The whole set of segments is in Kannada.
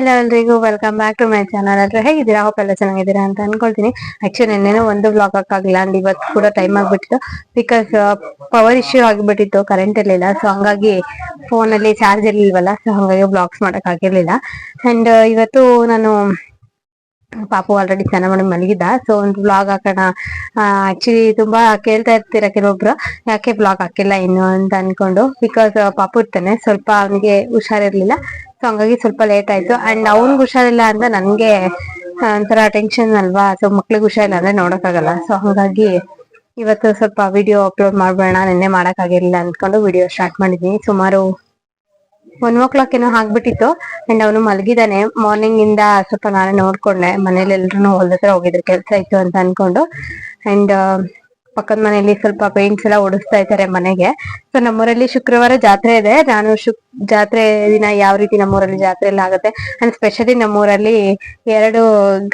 ಹಲೋ ಎಲ್ರಿಗೂ welcome back to my channel ಅಂದ್ರೆ ಹೇಗಿದ್ದೀರಾ? ಹೋಪ್ ಎಲ್ಲ ಚೆನ್ನಾಗಿದ್ದೀರಾ ಅಂತ ಅನ್ಕೊಳ್ತೀನಿ. ಆಕ್ಚುಲಿ ನೆನ್ನೆನೂ ಒಂದು ಬ್ಲಾಗ್ ಹಾಕಾಗಿಲ್ಲ ಅಂಡ್ ಇವತ್ತು ಕೂಡ ಟೈಮ್ ಆಗ್ಬಿಟ್ಟಿತ್ತು. ಬಿಕಾಸ್ ಪವರ್ ಇಶ್ಯೂ ಆಗಿಬಿಟ್ಟಿತ್ತು. ಕರೆಂಟ್ ಇರಲಿಲ್ಲ ಸೊ ಹಂಗಾಗಿ ಫೋನಲ್ಲಿ ಚಾರ್ಜ್ ಇರಲಿಲ್ವಲ್ಲ? ಸೊ ಹಂಗಾಗಿ ಬ್ಲಾಗ್ಸ್ ಮಾಡಕ್ ಆಗಿರ್ಲಿಲ್ಲ ಅಂಡ್ ಇವತ್ತು ನಾನು ಪಾಪು ಆಲ್ರೆಡಿ ಸ್ನಾನ ಮಾಡಿ ಮಲಗಿದ್ದ. ಸೊ ಒಂದು ಬ್ಲಾಗ್ ಹಾಕೋಣ. ಆಕ್ಚುಲಿ ತುಂಬಾ ಕೇಳ್ತಾ ಇರ್ತೀರ ಕೆಲವೊಬ್ರು? ಯಾಕೆ ಬ್ಲಾಗ್ ಹಾಕಿಲ್ಲ ಇನ್ನು ಅಂತ ಅನ್ಕೊಂಡು? ಬಿಕಾಸ್ ಪಾಪು ಇರ್ತಾನೆ. ಸ್ವಲ್ಪ ಅವನಿಗೆ ಹುಷಾರಿರ್ಲಿಲ್ಲ. ಸೊ ಹಂಗಾಗಿ ಸ್ವಲ್ಪ ಲೇಟ್ ಆಯ್ತು. ಅಂಡ್ ಅವ್ನ್ಗ್ ಹುಷಾರಿಲ್ಲ ಅಂತ ನನ್ಗೆ ಒಂಥರ ಟೆನ್ಷನ್ ಅಲ್ವಾ? ಸೊ ಮಕ್ಳಿಗೆ ಹುಷಾರಿಲ್ಲ ಅಂದ್ರೆ ನೋಡಕ್ಕಾಗಲ್ಲ. ಸೊ ಹಂಗಾಗಿ ಇವತ್ತು ಸ್ವಲ್ಪ ವಿಡಿಯೋ ಅಪ್ಲೋಡ್ ಮಾಡ್ಬೇಡ ನಿನ್ನೆ ಮಾಡಕ್ ಆಗಿರ್ಲಿಲ್ಲ ಅನ್ಕೊಂಡು ವಿಡಿಯೋ ಸ್ಟಾರ್ಟ್ ಮಾಡಿದೀನಿ. ಸುಮಾರು ಒನ್ ಓ ಕ್ಲಾಕ್ ಏನೋ ಆಗ್ಬಿಟ್ಟಿತ್ತು. ಅಂಡ್ ಅವನು ಮಲಗಿದಾನೆ. ಮಾರ್ನಿಂಗ್ ಇಂದ ಸ್ವಲ್ಪ ನಾನೇ ನೋಡ್ಕೊಂಡೆ. ಮನೇಲಿ ಎಲ್ರು ಹೊಲ್ದ ಹತ್ರ ಹೋಗಿದ್ರು. ಕೆಲ್ಸ ಇತ್ತು ಅಂತ ಅನ್ಕೊಂಡು. ಅಂಡ್ ಪಕ್ಕದ ಮನೆಯಲ್ಲಿ ಸ್ವಲ್ಪ ಪೇಂಟ್ಸ್ ಎಲ್ಲ ಓಡಿಸ್ತಾ ಇದ್ದಾರೆ ಮನೆಗೆ. ಸೊ ನಮ್ಮೂರಲ್ಲಿ ಶುಕ್ರವಾರ ಜಾತ್ರೆ ಇದೆ. ನಾನು ಶುಕ್, ಜಾತ್ರೆ ದಿನ ಯಾವ ರೀತಿ ನಮ್ಮೂರಲ್ಲಿ ಜಾತ್ರೆ ಎಲ್ಲ ಆಗುತ್ತೆ. ಅಂಡ್ ಸ್ಪೆಷಲಿ ನಮ್ಮೂರಲ್ಲಿ ಎರಡು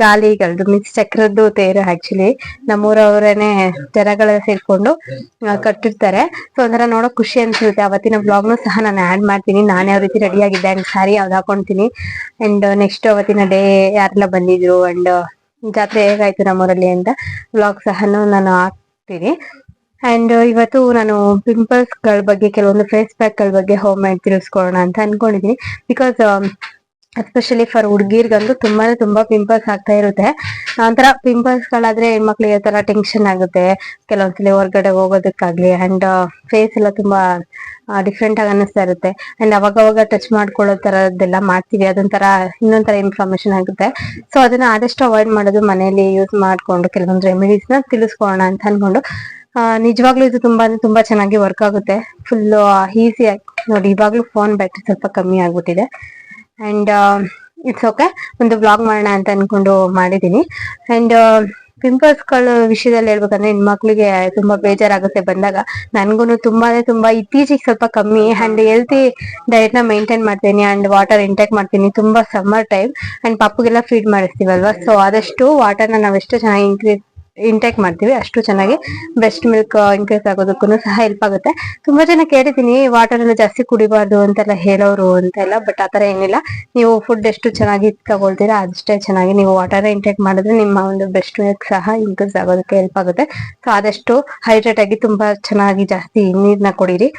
ಗಾಲಿಗಳದ್ದು ಮೀನ್ಸ್ ಚಕ್ರದ್ದು ತೇರು ಆಕ್ಚುಲಿ ನಮ್ಮೂರವರೇನೆ ಜನಗಳೆಲ್ಲ ಸೇರ್ಕೊಂಡು ಕಟ್ಟಿರ್ತಾರೆ. ಸೊ ಒಂಥರ ನೋಡೋ ಖುಷಿ ಅನ್ಸುತ್ತೆ. ಅವತ್ತಿನ ಬ್ಲಾಗ್ನು ಸಹ ನಾನು ಆಡ್ ಮಾಡ್ತೀನಿ. ನಾನು ಯಾವ ರೀತಿ ರೆಡಿ ಆಗಿದ್ದೆ ಅಂಡ್ ಸ್ಯಾರಿ ಯಾವ್ದು ಹಾಕೊಂತೀನಿ. ಅಂಡ್ ನೆಕ್ಸ್ಟ್ ಅವತ್ತಿನ ಡೇ ಯಾರೆಲ್ಲ ಬಂದಿದ್ರು ಅಂಡ್ ಜಾತ್ರೆ ಹೇಗಾಯ್ತು ನಮ್ಮೂರಲ್ಲಿ ಅಂತ ಬ್ಲಾಗ್ ಸಹ ನಾನು ಹಾಕ್ತೀನಿ ಅಂಡ್ ಇವತ್ತು ನಾನು ಪಿಂಪಲ್ಸ್ಗಳ ಬಗ್ಗೆ, ಕೆಲವೊಂದು ಫೇಸ್ ಪ್ಯಾಕ್ಗಳ ಬಗ್ಗೆ ಹೋಮ್ ಮೇಡ್ ತಿಳಿಸ್ಕೊಡೋಣ ಅಂತ ಅನ್ಕೊಂಡಿದೀನಿ. ಬಿಕಾಸ್ ಎಸ್ಪೆಷಲಿ ಫಾರ್ ಹುಡುಗಿರ್ಗಂತೂ ತುಂಬಾನೇ ತುಂಬಾ ಪಿಂಪಲ್ಸ್ ಆಗ್ತಾ ಇರುತ್ತೆ. ಒಂಥರ ಪಿಂಪಲ್ಸ್ ಗಳಾದ್ರೆ ಹೆಣ್ಮಕ್ಳಿಗೆ ತರ ಟೆನ್ಷನ್ ಆಗುತ್ತೆ. ಕೆಲವೊಂದ್ಸಲಿ ಹೊರಗಡೆ ಹೋಗೋದಕ್ಕಾಗ್ಲಿ ಅಂಡ್ ಫೇಸ್ ಎಲ್ಲ ತುಂಬಾ ಡಿಫ್ರೆಂಟ್ ಆಗಿ ಅನ್ನಿಸ್ತಾ ಇರುತ್ತೆ. ಅಂಡ್ ಅವಾಗ ಅವಾಗ ಟಚ್ ಮಾಡ್ಕೊಳ್ಳೋ ತರದೆಲ್ಲ ಮಾಡ್ತೀವಿ. ಅದೊಂಥರ ಇನ್ನೊಂಥರ ಇನ್ಫಾರ್ಮೇಶನ್ ಆಗುತ್ತೆ. ಸೊ ಅದನ್ನ ಆದಷ್ಟು ಅವಾಯ್ಡ್ ಮಾಡೋದು ಮನೆಯಲ್ಲಿ ಯೂಸ್ ಮಾಡ್ಕೊಂಡು ಕೆಲವೊಂದು ರೆಮಿಡೀಸ್ನ ತಿಳಿಸ್ಕೊಳ್ಳೋಣ ಅಂತ ಅನ್ಕೊಂಡು ನಿಜವಾಗ್ಲೂ ಇದು ತುಂಬಾ ತುಂಬಾ ಚೆನ್ನಾಗಿ ವರ್ಕ್ ಆಗುತ್ತೆ. ಫುಲ್ ಈಸಿ ಆಗಿ, ನೋಡಿ ಇವಾಗ್ಲೂ ಫೋನ್ ಬ್ಯಾಟ್ರಿ ಸ್ವಲ್ಪ ಕಮ್ಮಿ ಆಗ್ಬಿಟ್ಟಿದೆ. ಅಂಡ್ ಇಟ್ಸ್ ಓಕೆ ಒಂದು ಬ್ಲಾಗ್ ಮಾಡೋಣ ಅಂತ ಅನ್ಕೊಂಡು ಮಾಡಿದೀನಿ ಅಂಡ್ ಪಿಂಪಲ್ಸ್ಗಳ ವಿಷಯದಲ್ಲಿ ಹೇಳ್ಬೇಕಂದ್ರೆ ಹೆಣ್ಮಕ್ಳಿಗೆ ತುಂಬಾ ಬೇಜಾರಾಗುತ್ತೆ ಬಂದಾಗ. ನನ್ಗೂನು ತುಂಬಾನೇ ತುಂಬಾ ಇತ್ತೀಚೆಗೆ ಸ್ವಲ್ಪ ಕಮ್ಮಿ ಅಂಡ್ ಹೆಲ್ತಿ ಡಯಟ್ನ ಮೇಂಟೈನ್ ಮಾಡ್ತೀನಿ ಅಂಡ್ ವಾಟರ್ ಇಂಟೇಕ್ ಮಾಡ್ತೀನಿ ತುಂಬಾ ಸಮ್ಮರ್ ಟೈಮ್ ಅಂಡ್ ಪಪ್ಪಗೆಲ್ಲ ಫೀಡ್ ಮಾಡಿಸ್ತೀವಲ್ವಾ? ಸೊ ಆದಷ್ಟು ವಾಟರ್ನ ನಾವೆಷ್ಟು ಚೆನ್ನಾಗಿ ಇನ್ಕ್ರೀಸ್ ಇಂಟೇಕ್ ಮಾಡ್ತೀವಿ, ಅಷ್ಟು ಚೆನ್ನಾಗಿ ಬ್ರೆಸ್ಟ್ ಮಿಲ್ಕ್ ಇನ್ಕ್ರೀಸ್ ಆಗೋದಕ್ಕೂ ಸಹ ಹೆಲ್ಪ್ ಆಗುತ್ತೆ. ತುಂಬಾ ಜನ ಕೇಳಿದೀನಿ ವಾಟರ್ ಎಲ್ಲ ಜಾಸ್ತಿ ಕುಡಿಬಾರ್ದು ಅಂತೆಲ್ಲ ಹೇಳೋರು ಅಂತೆಲ್ಲ ಬಟ್ ಆತರ ಏನಿಲ್ಲ. ನೀವು ಫುಡ್ ಎಷ್ಟು ಚೆನ್ನಾಗಿ ತಗೊಳ್ತೀರಾ, ಅಷ್ಟೇ ಚೆನ್ನಾಗಿ ನೀವು ವಾಟರ್ ಇಂಟೇಕ್ ಮಾಡಿದ್ರೆ ನಿಮ್ಮ ಒಂದು ಬ್ರೆಸ್ಟ್ ಮಿಲ್ಕ್ ಸಹ ಇನ್ಕ್ರೀಸ್ ಆಗೋದಕ್ಕೆ ಹೆಲ್ಪ್ ಆಗುತ್ತೆ. ಸೊ ಆದಷ್ಟು ಹೈಡ್ರೇಟ್ ಆಗಿ ತುಂಬಾ ಚೆನ್ನಾಗಿ ಜಾಸ್ತಿ ನೀರ್ನ ಕುಡೀರಿ.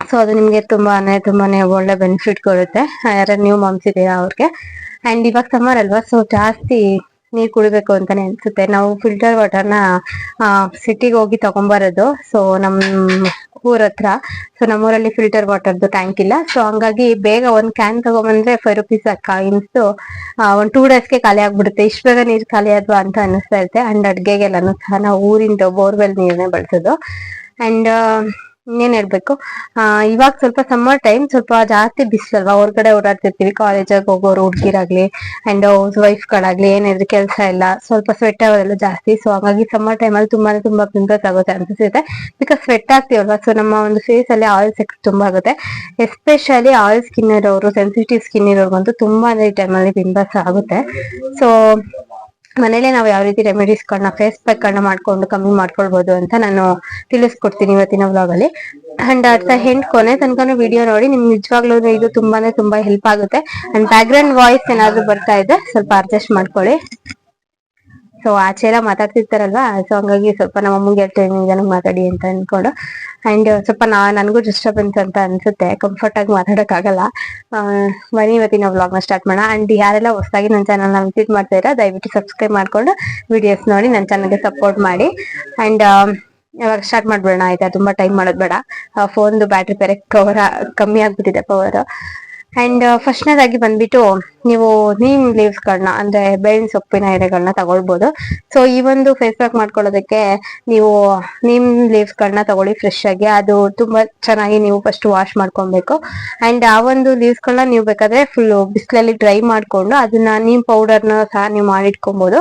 ಸೊ ಅದು ನಿಮ್ಗೆ ತುಂಬಾನೇ ತುಂಬಾನೇ ಒಳ್ಳೆ ಬೆನಿಫಿಟ್ ಕೊಡುತ್ತೆ. ಯಾರು ನ್ಯೂ ಮಾಮ್ಸ್ ಇದೆಯಾ ಅವ್ರಿಗೆ? ಅಂಡ್ ಇವಾಗ ಸಮ್ಮರ್ ಅಲ್ವಾ ಸೊ ಜಾಸ್ತಿ ನೀರ್ ಕುಡಿಬೇಕು ಅಂತಾನೆ ಅನ್ಸುತ್ತೆ. ನಾವು ಫಿಲ್ಟರ್ ವಾಟರ್ನ ಸಿಟಿಗೆ ಹೋಗಿ ತಗೊಂಬರೋದು. ಸೊ ನಮ್ ಊರ್ ಹತ್ರ. ಸೊ ನಮ್ಮೂರಲ್ಲಿ ಫಿಲ್ಟರ್ ವಾಟರ್ದು ಟ್ಯಾಂಕ್ ಇಲ್ಲ. ಸೊ ಹಂಗಾಗಿ ಬೇಗ ಒಂದ್ ಕ್ಯಾನ್ ತಗೊಂಬಂದ್ರೆ ಫೈವ್ ರುಪೀಸ್ ಕಾಯಿನ್ಸ್ ಒಂದ್ ಟೂ ಡೇಸ್ಗೆ ಖಾಲಿ ಆಗ್ಬಿಡುತ್ತೆ. ಇಷ್ಟು ಬೇಗ ನೀರ್ ಖಾಲಿ ಆದ್ವಾ ಅಂತ ಅನಿಸ್ತಾ ಇರುತ್ತೆ. ಅಂಡ್ ಅಡ್ಗೆಗೆಲ್ಲಾನು ಸಹ ನಾವು ಊರಿಂದ ಬೋರ್ವೆಲ್ ನೀರನ್ನೇ ಬಳಸೋದು. ಅಂಡ್ ಇನ್ನೇನ್ ಹೇಳ್ಬೇಕು? ಆ, ಇವಾಗ ಸ್ವಲ್ಪ ಸಮ್ಮರ್ ಟೈಮ್ ಸ್ವಲ್ಪ ಜಾಸ್ತಿ ಬಿಸಿಲ್ವಾ ಹೊರಗಡೆ ಓಡಾಡ್ತಿರ್ತೀವಿ. ಕಾಲೇಜಿಗೆ ಹೋಗೋರು, ಹುಡುಗಿರಾಗ್ಲಿ ಅಂಡ್ ಹೌಸ್ ವೈಫ್ ಗಳಾಗ್ಲಿ, ಏನಿದ್ರು ಕೆಲಸ ಇಲ್ಲ. ಸ್ವಲ್ಪ ಸ್ವೆಟ್ ಆಗೋದೆಲ್ಲ ಜಾಸ್ತಿ. ಸೊ ಹಾಗಾಗಿ ಸಮ್ಮರ್ ಟೈಮ್ ಅಲ್ಲಿ ತುಂಬಾನೇ ತುಂಬಾ ಪಿಂಪಲ್ಸ್ ಆಗೋ ಚಾನ್ಸಸ್ ಇದೆ ಬಿಕಾಸ್ ಸ್ವೆಟ್ ಆಗ್ತೀವಲ್ವಾ? ಸೊ ನಮ್ಮ ಒಂದು ಫೇಸ್ ಅಲ್ಲಿ ಆಯಿಲ್ ಸೆಕ್ಸ್ ತುಂಬಾ ಆಗುತ್ತೆ. ಎಸ್ಪೆಷಲಿ ಆಯಿಲ್ ಸ್ಕಿನ್ ಇರೋರು ಸೆನ್ಸಿಟಿವ್ ಸ್ಕಿನ್ ಇರೋರ್ಗಂತೂ ತುಂಬಾನೇ ಟೈಮಲ್ಲಿ ಪಿಂಪಲ್ಸ್ ಆಗುತ್ತೆ. ಸೊ ಮನೇಲೆ ನಾವು ಯಾವ ರೀತಿ ರೆಮಿಡೀಸ್ ಗಳನ್ನ ಫೇಸ್ ಪ್ಯಾಕ್ ಗಳನ್ನ ಮಾಡ್ಕೊಂಡು ಕಮ್ಮಿ ಮಾಡ್ಕೊಳ್ಬಹುದು ಅಂತ ನಾನು ತಿಳಿಸ್ಕೊಡ್ತೀನಿ ಇವತ್ತಿನ ವ್ಲಾಗ್ ಅಲ್ಲಿ. ಅಂಡ್ ಅರ್ಥ ಹೆಂಡ್ ಕೊನೆ ತನಕ ವಿಡಿಯೋ ನೋಡಿ, ನಿಮ್ಗೆ ನಿಜವಾಗ್ಲೂ ಇದು ತುಂಬಾನೇ ತುಂಬಾ ಹೆಲ್ಪ್ ಆಗುತ್ತೆ. ಅಂಡ್ ಬ್ಯಾಕ್ ವಾಯ್ಸ್ ಏನಾದ್ರು ಬರ್ತಾ ಇದೆ, ಸ್ವಲ್ಪ ಅಡ್ಜಸ್ಟ್ ಮಾಡ್ಕೊಳ್ಳಿ. ಸೊ ಆಚೆ ಎಲ್ಲ ಮಾತಾಡ್ತಿರ್ತಾರಲ್ವಾ? ಸೊ ಹಂಗಾಗಿ ಸ್ವಲ್ಪ ನಮ್ಮ ಅಮ್ಮಗೆ ಹೇಳ್ತೇನೆ ಜನ ಮಾತಾಡಿ ಅಂತ ಅನ್ಕೊಂಡು. ಅಂಡ್ ಸ್ವಲ್ಪ ನಾ ನನಗೂ ಡಿಸ್ಟರ್ಬೆನ್ಸ್ ಅಂತ ಅನ್ಸುತ್ತೆ. ಕಂಫರ್ಟ್ ಆಗಿ ಮಾತಾಡಕ್ ಆಗಲ್ಲ ಆ, ಬನ್ನಿ ಇವತ್ತಿನ ವ್ಲಾಗ್ನ ಸ್ಟಾರ್ಟ್ ಮಾಡೋಣ. ಅಂಡ್ ಯಾರೆಲ್ಲ ಹೊಸದಾಗಿ ನನ್ನ ಚಾನಲ್ನ ವಿಸಿಟ್ ಮಾಡ್ತಾ ಇರೋ ದಯವಿಟ್ಟು ಸಬ್ಸ್ಕ್ರೈಬ್ ಮಾಡ್ಕೊಂಡು ವಿಡಿಯೋಸ್ ನೋಡಿ ನನ್ನ ಚಾನಲ್ಗೆ ಸಪೋರ್ಟ್ ಮಾಡಿ. ಅಂಡ್ ಇವಾಗ ಸ್ಟಾರ್ಟ್ ಮಾಡ್ಬೇಡ ಆಯ್ತಾ? ತುಂಬಾ ಟೈಮ್ ಮಾಡೋದ್ ಬೇಡ. ಫೋನ್ದು ಬ್ಯಾಟ್ರಿ ಬೇರೆ ಕವರ್ ಕಮ್ಮಿ ಆಗ್ಬಿಟ್ಟಿದೆ ಪವರ್ ಅಂಡ್ ಫಸ್ಟ್ನೇದಾಗಿ ಬಂದ್ಬಿಟ್ಟು ನೀವು ನೀಮ್ ಲೀವ್ಸ್ ಗಳನ್ನ ಅಂದ್ರೆ ಬೇವಿನ ಸೊಪ್ಪಿನ ಎಲೆಗಳನ್ನ ತಗೊಳ್ಬಹುದು ಸೊ ಈ ಒಂದು ಫೇಸ್ ಪ್ಯಾಕ್ ಮಾಡ್ಕೊಳ್ಳೋದಕ್ಕೆ ನೀವು ನೀಮ್ ಲೀವ್ಸ್ ಗಳನ್ನ ತಗೊಳ್ಳಿ ಫ್ರೆಶ್ ಆಗಿ. ಅದು ತುಂಬಾ ಚೆನ್ನಾಗಿ ನೀವು ಫಸ್ಟ್ ವಾಶ್ ಮಾಡ್ಕೊಬೇಕು ಅಂಡ್ ಆ ಒಂದು ಲೀವ್ಸ್ ಗಳನ್ನ ನೀವು ಬೇಕಾದ್ರೆ ಫುಲ್ ಬಿಸಿಲಲ್ಲಿ ಡ್ರೈ ಮಾಡ್ಕೊಂಡು ಅದನ್ನ ನೀಮ್ ಪೌಡರ್ನ ಸಹ ನೀವು ಮಾಡಿಟ್ಕೊಬಹುದು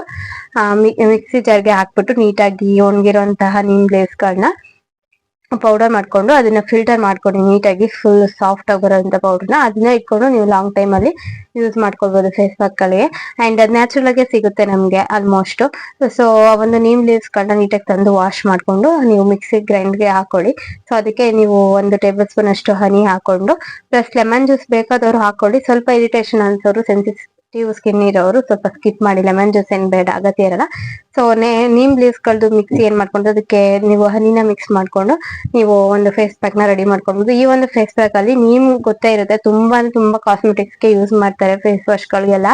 ಮಿಕ್ಸಿ ಜಾರ್ಗೆ ಹಾಕ್ಬಿಟ್ಟು ನೀಟಾಗಿ ಒಣಗಿರುವಂತಹ ನೀಮ್ ಲೀವ್ಸ್ ಗಳನ್ನ ಪೌಡರ್ ಮಾಡ್ಕೊಂಡು ಅದನ್ನ ಫಿಲ್ಟರ್ ಮಾಡ್ಕೊಂಡು ನೀಟಾಗಿ ಫುಲ್ ಸಾಫ್ಟ್ ಆಗಿ ಬರೋಂಥ ಪೌಡರ್ನ ಅದನ್ನ ಇಟ್ಕೊಂಡು ನೀವು ಲಾಂಗ್ ಟೈಮ್ ಅಲ್ಲಿ ಯೂಸ್ ಮಾಡ್ಕೊಳ್ಬೋದು ಫೇಸ್ ಪ್ಯಾಕ್ ಗಳಿಗೆ ಅಂಡ್ ಅದು ನ್ಯಾಚುರಲ್ ಆಗಿ ಸಿಗುತ್ತೆ ನಮ್ಗೆ ಆಲ್ಮೋಸ್ಟ್ ಸೊ ಒಂದು ನೀಮ್ ಲೀವ್ಸ್ ಗಳನ್ನ ನೀಟಾಗಿ ತಂದು ವಾಶ್ ಮಾಡ್ಕೊಂಡು ನೀವು ಮಿಕ್ಸಿ ಗ್ರೈಂಡ್ಗೆ ಹಾಕೊಳ್ಳಿ. ಸೊ ಅದಕ್ಕೆ ನೀವು ಒಂದು ಟೇಬಲ್ ಸ್ಪೂನ್ ಅಷ್ಟು ಹನಿ ಹಾಕೊಂಡು ಪ್ಲಸ್ ಲೆಮನ್ ಜ್ಯೂಸ್ ಬೇಕಾದವರು ಹಾಕೊಳ್ಳಿ. ಸ್ವಲ್ಪ ಇರಿಟೇಷನ್ ಅನ್ಸೋರು ಸೆನ್ಸಿಟಿವ್ ಸ್ಕಿನ್ ಇರೋರು ಸ್ವಲ್ಪ ಸ್ಕಿಪ್ ಮಾಡಿ ಲೆಮನ್ ಜ್ಯೂಸ್ ಏನ್ ಬೇಡ ಅಗತ್ಯ ಇರಲ್ಲ. ಸೊ ನೀಮ್ ಲೀವ್ಸ್ ಗಳದ್ದು ಮಿಕ್ಸಿ ಏನ್ ಮಾಡ್ಕೊಂಡು ಅದಕ್ಕೆ ನೀವು ಹನಿನ ಮಿಕ್ಸ್ ಮಾಡ್ಕೊಂಡು ನೀವು ಒಂದು ಫೇಸ್ ಪ್ಯಾಕ್ನ ರೆಡಿ ಮಾಡ್ಕೊಬಹುದು ಈ ಒಂದು ಫೇಸ್ ಪ್ಯಾಕ್ ಅಲ್ಲಿ ನೀಮ್ ಗೊತ್ತೇ ಇರುತ್ತೆ ತುಂಬಾ ತುಂಬಾ ಕಾಸ್ಮೆಟಿಕ್ಸ್ಗೆ ಯೂಸ್ ಮಾಡ್ತಾರೆ ಫೇಸ್ ವಾಶ್ ಗಳಿಗೆಲ್ಲ.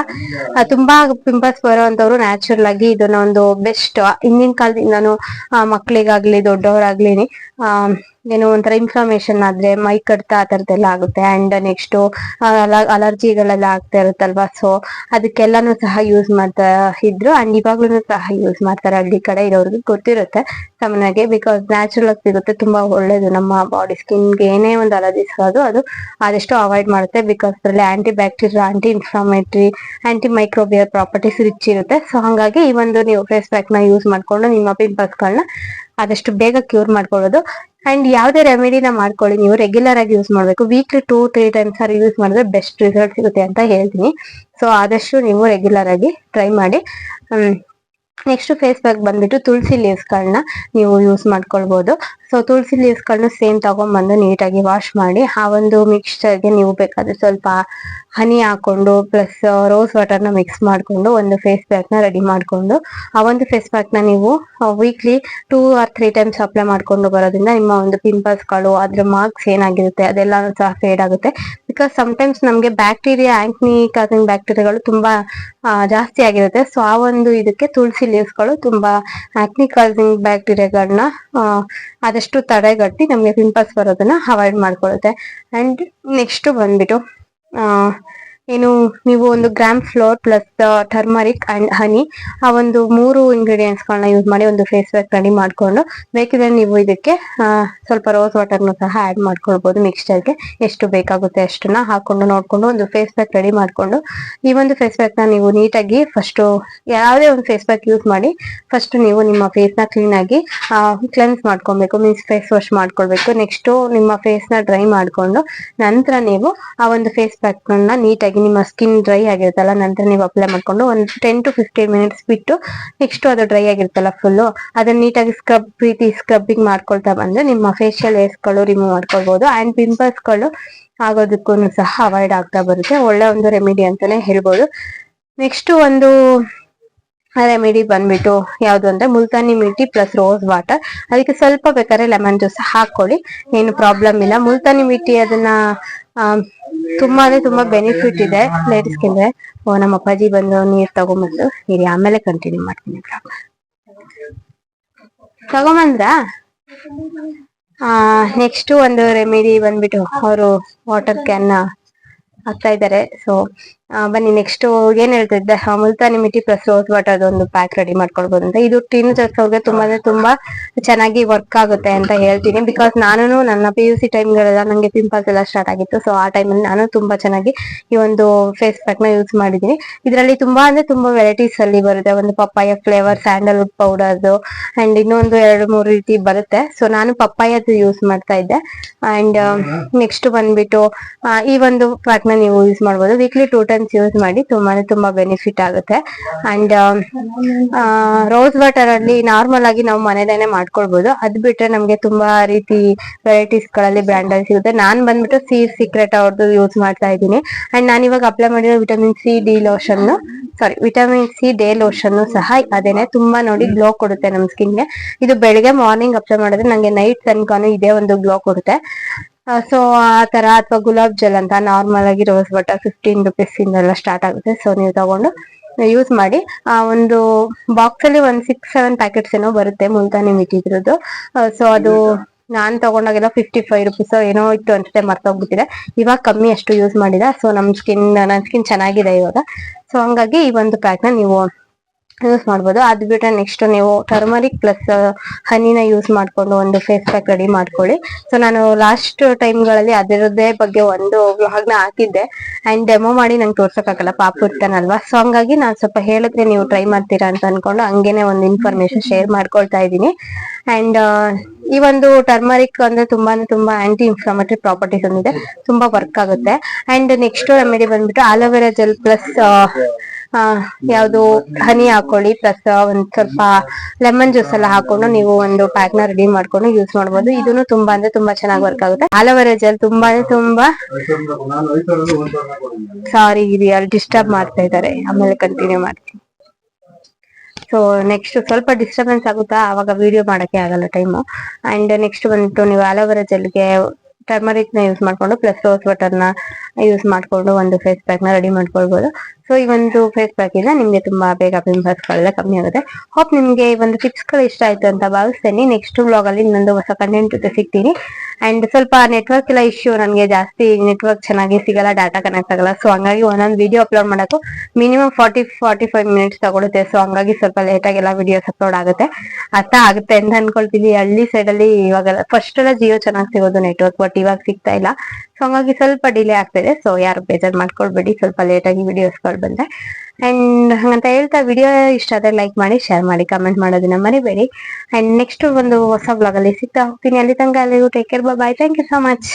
ಆ, ತುಂಬಾ ಪಿಂಪಲ್ಸ್ ಬರೋಂತವ್ರು ನ್ಯಾಚುರಲ್ ಆಗಿ ಇದನ್ನ ಒಂದು ಬೆಸ್ಟ್ ಹಿಂದಿನ ಕಾಲದಿಂದಾನು ಆ, ಮಕ್ಳಿಗಾಗ್ಲಿ ದೊಡ್ಡವರಾಗ್ಲಿ ಏನೋ ಒಂಥರ ಇನ್ಫ್ಲಮೇಷನ್ ಆದ್ರೆ ಮೈ ಕಡ್ತ ಆ ತರದೆಲ್ಲ ಆಗುತ್ತೆ. ಅಂಡ್ ನೆಕ್ಸ್ಟ್ ಅಲರ್ಜಿಗಳೆಲ್ಲ ಆಗ್ತಾ ಇರುತ್ತಲ್ವಾ? ಸೊ ಅದಕ್ಕೆಲ್ಲಾನು ಸಹ ಯೂಸ್ ಮಾಡ್ತಾ ಇದ್ರು. ಅಂಡ್ ಇವಾಗ್ಲೂ ಸಹ ಯೂಸ್ ಮಾಡ್ತಾರೆ. ಹಳ್ಳಿ ಕಡೆ ಇರೋರ್ಗೆ ಗೊತ್ತಿರುತ್ತೆ. ಸಾಮಾನ್ಯವಾಗಿ ಬಿಕಾಸ್ ನ್ಯಾಚುರಲ್ ಆಗಿ ಸಿಗುತ್ತೆ. ತುಂಬಾ ಒಳ್ಳೇದು ನಮ್ಮ ಬಾಡಿ ಸ್ಕಿನ್ಗೆ ಏನೇ ಒಂದು ಅಲರ್ಜಿಸ್ ಅದು ಅದು ಆದಷ್ಟು ಅವಾಯ್ಡ್ ಮಾಡುತ್ತೆ. ಬಿಕಾಸ್ ಅದರಲ್ಲಿ anti bacteria anti inflammatory anti microbial properties rich ಇರುತ್ತೆ. ಸೊ ಹಂಗಾಗಿ ಈ ಒಂದು ನೀವು ಫೇಸ್ ಪ್ಯಾಕ್ನ ಯೂಸ್ ಮಾಡ್ಕೊಂಡು ನಿಮ್ಮ ಪಿಂಪಲ್ಸ್ ಗಳನ್ನ ಆದಷ್ಟು ಬೇಗ ಕ್ಯೂರ್ ಮಾಡ್ಕೊಳ್ಳೋದು. ಅಂಡ್ ಯಾವುದೇ ರೆಮಿಡಿನ ಮಾಡ್ಕೊಳ್ಳಿ, ನೀವು ರೆಗ್ಯುಲರ್ ಆಗಿ ಯೂಸ್ ಮಾಡಬೇಕು. Weekly two three times or use ಮಾಡಿದ್ರೆ ಬೆಸ್ಟ್ ರಿಸಲ್ಟ್ ಸಿಗುತ್ತೆ ಅಂತ ಹೇಳ್ತೀನಿ. ಸೊ ಆದಷ್ಟು ನೀವು ರೆಗ್ಯುಲರ್ ಆಗಿ ಟ್ರೈ ಮಾಡಿ. ನೆಕ್ಸ್ಟ್ ಫೇಸ್ ಪ್ಯಾಕ್ ಬಂದ್ಬಿಟ್ಟು ತುಳಸಿ ಲೀವ್ಸ್ಗಳನ್ನ ನೀವು ಯೂಸ್ ಮಾಡ್ಕೊಳ್ಬಹುದು ಸೊ ತುಳಸಿ ಲೀವ್ಸ್ಗಳನ್ನ ಸೇಮ್ ತಗೊಂಡ್ಬಂದು ನೀಟಾಗಿ ವಾಶ್ ಮಾಡಿ, ಆ ಒಂದು ಮಿಕ್ಸ್ಚರ್ಗೆ ನೀವು ಬೇಕಾದ್ರೆ ಸ್ವಲ್ಪ ಹನಿ ಹಾಕೊಂಡು ಪ್ಲಸ್ ರೋಸ್ ವಾಟರ್ನ ಮಿಕ್ಸ್ ಮಾಡ್ಕೊಂಡು ಒಂದು ಫೇಸ್ ಪ್ಯಾಕ್ನ ರೆಡಿ ಮಾಡ್ಕೊಂಡು, ಆ ಒಂದು ಫೇಸ್ ಪ್ಯಾಕ್ನ ನೀವು weekly two or three times apply ಮಾಡ್ಕೊಂಡು ಬರೋದ್ರಿಂದ ನಿಮ್ಮ ಒಂದು ಪಿಂಪಲ್ಸ್ಗಳು, ಅದ್ರ ಮಾರ್ಕ್ಸ್ ಏನಾಗಿರುತ್ತೆ ಅದೆಲ್ಲ ಸಹ ಫೇಡ್ ಆಗುತ್ತೆ. ಬಿಕಾಸ್ ಸಮಟೈಮ್ಸ್ ನಮಗೆ ಬ್ಯಾಕ್ಟೀರಿಯಾ ಆಂಕ್ನಿ ಕಾಸಿಂಗ್ ಬ್ಯಾಕ್ಟೀರಿಯಾಗಳು ತುಂಬಾ ಜಾಸ್ತಿ ಆಗಿರುತ್ತೆ. ಸೊ ಆ ಒಂದು ಇದಕ್ಕೆ ತುಳಸಿ ಲೀವ್ಸ್ಗಳು ತುಂಬಾ ಆಕ್ನಿ ಕಾಸಿಂಗ್ ಬ್ಯಾಕ್ಟೀರಿಯಾಗಳನ್ನ ಆದಷ್ಟು ತಡೆಗಟ್ಟಿ ನಮಗೆ ಪಿಂಪಲ್ಸ್ ಬರೋದನ್ನ ಅವಾಯ್ಡ್ ಮಾಡ್ಕೊಳ್ಳುತ್ತೆ ಅಂಡ್ ನೆಕ್ಸ್ಟ್ ಬಂದ್ಬಿಟ್ಟು, ಆ ಏನು, ನೀವು ಒಂದು gram flour plus turmeric and honey ಆ ಒಂದು ಮೂರು ಇಂಗ್ರೀಡಿಯೆಂಟ್ಸ್ ಗಳನ್ನ ಯೂಸ್ ಮಾಡಿ ಒಂದು ಫೇಸ್ ಪ್ಯಾಕ್ ರೆಡಿ ಮಾಡ್ಕೊಂಡು, ಬೇಕಿದ್ರೆ ನೀವು ಇದಕ್ಕೆ ಸ್ವಲ್ಪ ರೋಸ್ ವಾಟರ್ನು ಸಹ ಆಡ್ ಮಾಡ್ಕೊಳ್ಬಹುದು ಮಿಕ್ಸ್ಚರ್ಗೆ ಎಷ್ಟು ಬೇಕಾಗುತ್ತೆ ಅಷ್ಟನ್ನ ಹಾಕೊಂಡು, ನೋಡ್ಕೊಂಡು ಒಂದು ಫೇಸ್ ಪ್ಯಾಕ್ ರೆಡಿ ಮಾಡ್ಕೊಂಡು, ಈ ಒಂದು ಫೇಸ್ ಪ್ಯಾಕ್ನ ನೀವು ನೀಟಾಗಿ ಫಸ್ಟ್ ಯಾವುದೇ ಒಂದು ಫೇಸ್ ಪ್ಯಾಕ್ ಯೂಸ್ ಮಾಡಿ ಫಸ್ಟ್ ನೀವು ನಿಮ್ಮ ಫೇಸ್ನ ಕ್ಲೀನ್ ಆಗಿ ಕ್ಲೆನ್ಸ್ ಮಾಡ್ಕೊಬೇಕು ಮೀನ್ಸ್ ಫೇಸ್ ವಾಶ್ ಮಾಡ್ಕೊಳ್ಬೇಕು. ನೆಕ್ಸ್ಟ್ ನಿಮ್ಮ ಫೇಸ್ನ ಡ್ರೈ ಮಾಡ್ಕೊಂಡು, ನಂತರ ನೀವು ಆ ಒಂದು ಫೇಸ್ ಪ್ಯಾಕ್ನ ನೀಟಾಗಿ ನಿಮ್ಮ ಸ್ಕಿನ್ ಡ್ರೈ ಆಗಿರುತ್ತಲ್ಲ, ನಂತರ ನೀವು ಅಪ್ಲೈ ಮಾಡ್ಕೊಂಡು ಒಂದು ಟೆನ್ ಟು ಫಿಫ್ಟೀನ್ ಮಿನಿಟ್ಸ್ ಬಿಟ್ಟು ನೆಕ್ಸ್ಟ್ ಅದು ಡ್ರೈ ಆಗಿರುತ್ತಲ್ಲ ಫುಲ್ಲು ಅದನ್ನ ನೀಟಾಗಿ ಸ್ಕ್ರಬ್ ಪ್ರೀತಿ ಸ್ಕ್ರಬ್ಬಿಂಗ್ ಮಾಡ್ಕೊಳ್ತಾ ಬಂದ್ರೆ ನಿಮ್ಮ ಫೇಶಿಯಲ್ ಏರ್ಸ್ಗಳು ರಿಮೂವ್ ಮಾಡ್ಕೊಳ್ಬೋದು ಆ್ಯಂಡ್ ಪಿಂಪಲ್ಸ್ಗಳು ಆಗೋದಕ್ಕೂ ಸಹ ಅವಾಯ್ಡ್ ಆಗ್ತಾ ಬರುತ್ತೆ. ಒಳ್ಳೆ ಒಂದು ರೆಮಿಡಿ ಅಂತಲೇ ಹೇಳ್ಬೋದು. ನೆಕ್ಸ್ಟ್ ಒಂದು ರೆಮಿಡಿ ಬಂದ್ಬಿಟ್ಟು ಯಾವುದು ಅಂದ್ರೆ Multani mitti plus rose water ಅದಕ್ಕೆ ಸ್ವಲ್ಪ ಬೇಕಾದ್ರೆ ಲೆಮನ್ ಜ್ಯೂಸ್ ಹಾಕೊಳ್ಳಿ ಏನು ಪ್ರಾಬ್ಲಮ್ ಇಲ್ಲ. ಮುಲ್ತಾನಿ ಮಿಟಿ ಅದನ್ನ ತುಂಬಾ ಅಂದ್ರೆ ತುಂಬಾ ಬೆನಿಫಿಟ್ ಇದೆ. ಲೇಡೀಸ್ಗೆ ಓ, ನಮ್ಮ ಅಪ್ಪಾಜಿ ಬಂದು ನೀರ್ ತಗೊಂಬಂದು ಇರಿ ಆಮೇಲೆ ಕಂಟಿನ್ಯೂ ಮಾಡ್ತೀನಿ ತಗೊಂಬಂದ್ರಾ? ಆ ನೆಕ್ಸ್ಟ್ ಒಂದು ರೆಮಿಡಿ ಬಂದ್ಬಿಟ್ಟು ಅವರು ವಾಟರ್ ಕ್ಯಾನ್ ಹಾಕ್ತಾ ಇದ್ದಾರೆ. ಸೊ ಬನ್ನಿ ನೆಕ್ಸ್ಟ್ ಏನ್ ಹೇಳ್ತಿದ್ದೆ? Multani mitti plus rose water ಒಂದು ಪ್ಯಾಕ್ ರೆಡಿ ಮಾಡ್ಕೊಳ್ಬಹುದು ಅಂತ ಇದು ಟೀನ್ ಅವ್ರಿಗೆ ತುಂಬಾ ತುಂಬಾ ಚೆನ್ನಾಗಿ ವರ್ಕ್ ಆಗುತ್ತೆ ಅಂತ ಹೇಳ್ತೀನಿ. ಬಿಕಾಸ್ ನಾನು ನನ್ನ ಪಿ ಯು ಸಿ ಟೈಮ್ಗಳೆಲ್ಲ ನಂಗೆ ಪಿಂಪಲ್ಸ್ ಎಲ್ಲ ಸ್ಟಾರ್ಟ್ ಆಗಿತ್ತು. ಸೊ ಆ ಟೈಮಲ್ಲಿ ನಾನು ತುಂಬಾ ಚೆನ್ನಾಗಿ ಈ ಒಂದು ಫೇಸ್ ಪ್ಯಾಕ್ನ ಯೂಸ್ ಮಾಡಿದೀನಿ ಇದರಲ್ಲಿ ತುಂಬಾ ಅಂದ್ರೆ ತುಂಬಾ ವೆರೈಟೀಸ್ ಅಲ್ಲಿ ಬರುತ್ತೆ. ಒಂದು ಪಪ್ಪಾಯ ಫ್ಲೇವರ್ ಸ್ಯಾಂಡಲ್ವುಡ್ ಪೌಡರ್ದು ಅಂಡ್ ಇನ್ನೊಂದು ಎರಡು ಮೂರು ರೀತಿ ಬರುತ್ತೆ. ಸೊ ನಾನು ಪಪ್ಪಾಯದ್ದು ಯೂಸ್ ಮಾಡ್ತಾ ಇದ್ದೆ. ಅಂಡ್ ನೆಕ್ಸ್ಟ್ ಬಂದ್ಬಿಟ್ಟು ಈ ಒಂದು ಪ್ಯಾಕ್ನ ನೀವು ಯೂಸ್ ಮಾಡ್ಬೋದು. ವೀಕ್ಲಿ ಟೂ ಟೈಮ್ಸ್ ಯೂಸ್ ಮಾಡಿ ತುಂಬಾನೇ ತುಂಬಾ ಬೆನಿಫಿಟ್ ಆಗುತ್ತೆ. ಅಂಡ್ ರೋಸ್ ವಾಟರ್ ಅಲ್ಲಿ ನಾರ್ಮಲ್ ಆಗಿ ನಾವು ಮನೆದೇನೆ ಮಾಡ್ಕೊಳ್ಬಹುದು ಅದ್ ಬಿಟ್ರೆ ನಮ್ಗೆ ತುಂಬಾ ರೀತಿ ವೆರೈಟೀಸ್ಗಳಲ್ಲಿ ಬ್ರ್ಯಾಂಡ್ ಅಲ್ಲಿ ಸಿಗುತ್ತೆ. ನಾನ್ ಬಂದ್ಬಿಟ್ಟು ಸಿ ಸೀಕ್ರೆಟ್ ಅವ್ರದ್ದು ಯೂಸ್ ಮಾಡ್ತಾ ಇದ್ದೀನಿ. ಅಂಡ್ ನಾನು ಇವಾಗ ಅಪ್ಲೈ ಮಾಡಿರೋ vitamin C D lotion sorry vitamin C day lotion ಸಹ ಅದೇನೆ ತುಂಬಾ ನೋಡಿ ಗ್ಲೋ ಕೊಡುತ್ತೆ ನಮ್ ಸ್ಕಿನ್ಗೆ ಇದು ಬೆಳಿಗ್ಗೆ ಮಾರ್ನಿಂಗ್ ಅಪ್ಲೈ ಮಾಡಿದ್ರೆ ನಂಗೆ ನೈಟ್ ತನಕ ಇದೇ ಒಂದು ಗ್ಲೋ ಕೊಡುತ್ತೆ. ಸೊ ಆ ತರ ಅಥವಾ ಗುಲಾಬ್ ಜಲ್ ಅಂತ ನಾರ್ಮಲ್ ಆಗಿ ರೋಸ್ ಬಟ್ಟ ಫಿಫ್ಟೀನ್ ರುಪೀಸ್ ಇಂದೆಲ್ಲ ಸ್ಟಾರ್ಟ್ ಆಗುತ್ತೆ. ಸೊ ನೀವು ತಗೊಂಡು ಯೂಸ್ ಮಾಡಿ. ಆ, ಒಂದು ಬಾಕ್ಸ್ ಅಲ್ಲಿ ಒಂದ್ ಸಿಕ್ಸ್ ಸೆವೆನ್ ಪ್ಯಾಕೆಟ್ಸ್ ಏನೋ ಬರುತ್ತೆ ಮುಲ್ತಾನಿ ಮಿಟ್ಟಿದ್ರದ್ದು ಸೊ ಅದು ನಾನ್ ತಗೊಂಡಾಗೆಲ್ಲ ಫಿಫ್ಟಿ ಫೈವ್ ರುಪೀಸ್ ಏನೋ ಇತ್ತು ಅನ್ಸುತ್ತೆ, ಮರ್ತೋಗ್ಬಿಟ್ಟಿದೆ. ಇವಾಗ ಕಮ್ಮಿ ಅಷ್ಟು ಯೂಸ್ ಮಾಡಿದ. ಸೊ ನಮ್ ಸ್ಕಿನ್ ನನ್ನ ಸ್ಕಿನ್ ಚೆನ್ನಾಗಿದೆ ಇವಾಗ. ಸೊ ಹಂಗಾಗಿ ಈ ಒಂದು ಪ್ಯಾಕ್ನ ನೀವು ಯೂಸ್ ಮಾಡ್ಬೋದು. ಅದ್ ಬಿಟ್ರೆ ನೆಕ್ಸ್ಟ್ ನೀವು ಟರ್ಮರಿಕ್ ಪ್ಲಸ್ ಹನಿನ ಯೂಸ್ ಮಾಡ್ಕೊಂಡು ಒಂದು ಫೇಸ್ ಪ್ಯಾಕ್ ರೆಡಿ ಮಾಡ್ಕೊಳ್ಳಿ. ಸೊ ನಾನು ಲಾಸ್ಟ್ ಟೈಮ್ಗಳಲ್ಲಿ ಅದರದ್ದೇ ಬಗ್ಗೆ ಒಂದು ವ್ಲಾಗ್ನ ಹಾಕಿದ್ದೆ. ಅಂಡ್ ಡೆಮೋ ಮಾಡಿ ನಂಗೆ ತೋರ್ಸೋಕ್ಕಾಗಲ್ಲ, ಪಾಪ ಇರ್ತಾನಲ್ವಾ? ಸೊ ಹಂಗಾಗಿ ನಾನು ಸ್ವಲ್ಪ ಹೇಳಿದ್ರೆ ನೀವು ಟ್ರೈ ಮಾಡ್ತೀರಾ ಅಂತ ಅನ್ಕೊಂಡು ಹಂಗೇನೆ ಒಂದು ಇನ್ಫಾರ್ಮೇಶನ್ ಶೇರ್ ಮಾಡ್ಕೊಳ್ತಾ ಇದ್ದೀನಿ. ಅಂಡ್ ಈ ಒಂದು ಟರ್ಮರಿಕ್ ಅಂದ್ರೆ ತುಂಬಾನೇ ತುಂಬಾ ಆಂಟಿ ಇನ್ಫ್ಲಮೇಟರಿ ಪ್ರಾಪರ್ಟೀಸ್ ಒಂದಿದೆ. ತುಂಬಾ ವರ್ಕ್ ಆಗುತ್ತೆ. ಅಂಡ್ ನೆಕ್ಸ್ಟ್ ರೆಮಿಡಿ ಬಂದ್ಬಿಟ್ಟು ಆಲೋವೆರಾ ಜೆಲ್ ಪ್ಲಸ್ ಯಾವುದು ಹನಿ ಹಾಕೊಳ್ಳಿ ಪ್ಲಸ್ ಒಂದ್ ಸ್ವಲ್ಪ ಲೆಮನ್ ಜ್ಯೂಸ್ ಎಲ್ಲ ಹಾಕೊಂಡು ನೀವು ಒಂದು ಪ್ಯಾಕ್ನ ರೆಡಿ ಮಾಡ್ಕೊಂಡು ಯೂಸ್ ಮಾಡಬಹುದು ಇದನ್ನು ತುಂಬಾ ಅಂದ್ರೆ ತುಂಬಾ ಚೆನ್ನಾಗಿ ವರ್ಕ್ ಆಗುತ್ತೆ. ಆಲೋವೆರಾ ಜೆಲ್ ತುಂಬಾನೇ ತುಂಬಾ ಸಾರಿ ಅಲ್ಲಿ ಡಿಸ್ಟರ್ಬ್ ಮಾಡ್ತಾ ಇದ್ದಾರೆ. ಆಮೇಲೆ ಕಂಟಿನ್ಯೂ ಮಾಡ್ತೀನಿ. ಸೊ ನೆಕ್ಸ್ಟ್ ಸ್ವಲ್ಪ ಡಿಸ್ಟರ್ಬೆನ್ಸ್ ಆಗುತ್ತಾ? ಅವಾಗ ವಿಡಿಯೋ ಮಾಡಕ್ಕೆ ಆಗಲ್ಲ ಟೈಮು ಅಂಡ್ ನೆಕ್ಸ್ಟ್ ಬಂದ್ಬಿಟ್ಟು ನೀವು ಅಲೋವೆರಾ ಜೆಲ್ಗೆ ಟರ್ಮರಿಕ್ನ ಯೂಸ್ ಮಾಡ್ಕೊಂಡು ಪ್ಲಸ್ ರೋಸ್ ವಾಟರ್ನ ಯೂಸ್ ಮಾಡ್ಕೊಂಡು ಒಂದು ಫೇಸ್ ಪ್ಯಾಕ್ನ ರೆಡಿ ಮಾಡ್ಕೊಳ್ಬಹುದು ಸೊ ಈ ಒಂದು ಫೇಸ್ ಪ್ಯಾಕ್ ಇಂದ ನಿಮ್ಗೆ ತುಂಬಾ ಬೇಗ ಪಿಂಪಲ್ಸ್ ಗಳೆಲ್ಲ ಕಮ್ಮಿ ಆಗುತ್ತೆ. ಹೋಪ್ ನಿಮ್ಗೆ ಈ ಒಂದು ಟಿಪ್ಸ್ಗಳು ಇಷ್ಟ ಆಯ್ತು ಅಂತ ಭಾವಿಸ್ತೇನೆ. ನೆಕ್ಸ್ಟ್ ಬ್ಲಾಗ್ ಅಲ್ಲಿ ಇನ್ನೊಂದು ಹೊಸ ಕಂಟೆಂಟ್ ಜೊತೆ ಸಿಗ್ತೀನಿ. ಅಂಡ್ ಸ್ವಲ್ಪ ನೆಟ್ವರ್ಕ್ ಎಲ್ಲ ಇಶ್ಯೂ ನನಗೆ ಜಾಸ್ತಿ ನೆಟ್ವರ್ಕ್ ಚೆನ್ನಾಗಿ ಸಿಗಲ್ಲ ಡಾಟಾ ಕನೆಕ್ಟ್ ಆಗಲ್ಲ. ಸೊ ಹಂಗಾಗಿ ಒಂದೊಂದು ವಿಡಿಯೋ ಅಪ್ಲೋಡ್ ಮಾಡೋಕ್ಕೂ minimum forty forty five minutes ತಗೊಳುತ್ತೆ. ಸೊ ಹಂಗಾಗಿ ಸ್ವಲ್ಪ ಲೇಟ್ ಆಗಿ ಎಲ್ಲ ವಿಡಿಯೋಸ್ ಅಪ್ಲೋಡ್ ಆಗುತ್ತೆ. ಅರ್ಥ ಆಗುತ್ತೆ ಅಂತ ಅನ್ಕೊಳ್ತೀನಿ. ಹಳ್ಳಿ ಸೈಡ್ ಅಲ್ಲಿ ಇವಾಗ ಫಸ್ಟ್ ಎಲ್ಲ ಜಿಯೋ ಚೆನ್ನಾಗಿ ಸಿಗೋದು ನೆಟ್ವರ್ಕ್ ಬಟ್ ಇವಾಗ ಸಿಗ್ತಾ ಇಲ್ಲ. ಸೊ ಹಂಗಾಗಿ ಸ್ವಲ್ಪ ಡಿಲೇ ಆಗ್ತಿದೆ ಸೊ ಯಾರು ಬೇಜಾರ್ ಮಾಡ್ಕೊಳ್ಬೇಡಿ. ಸ್ವಲ್ಪ ಲೇಟಾಗಿ ಆಗಿ ವಿಡಿಯೋಸ್ಗಳು ಬಂದೆ. ಅಂಡ್ ಹಂಗಂತ ಹೇಳ್ತಾ ವಿಡಿಯೋ ಇಷ್ಟ ಆದರೆ ಲೈಕ್ ಮಾಡಿ ಶೇರ್ ಮಾಡಿ ಕಮೆಂಟ್ ಮಾಡೋದನ್ನ ಮರಿಬೇಡಿ. ಅಂಡ್ ನೆಕ್ಸ್ಟ್ ಒಂದು ಹೊಸ ಬ್ಲಾಗ್ ಅಲ್ಲಿ ಸಿಗ್ತಾ ಹೋಗ್ತೀನಿ. ಅಲ್ಲಿ ತನಕ ಅಲ್ಲಿಗೂ take care bye thank you so much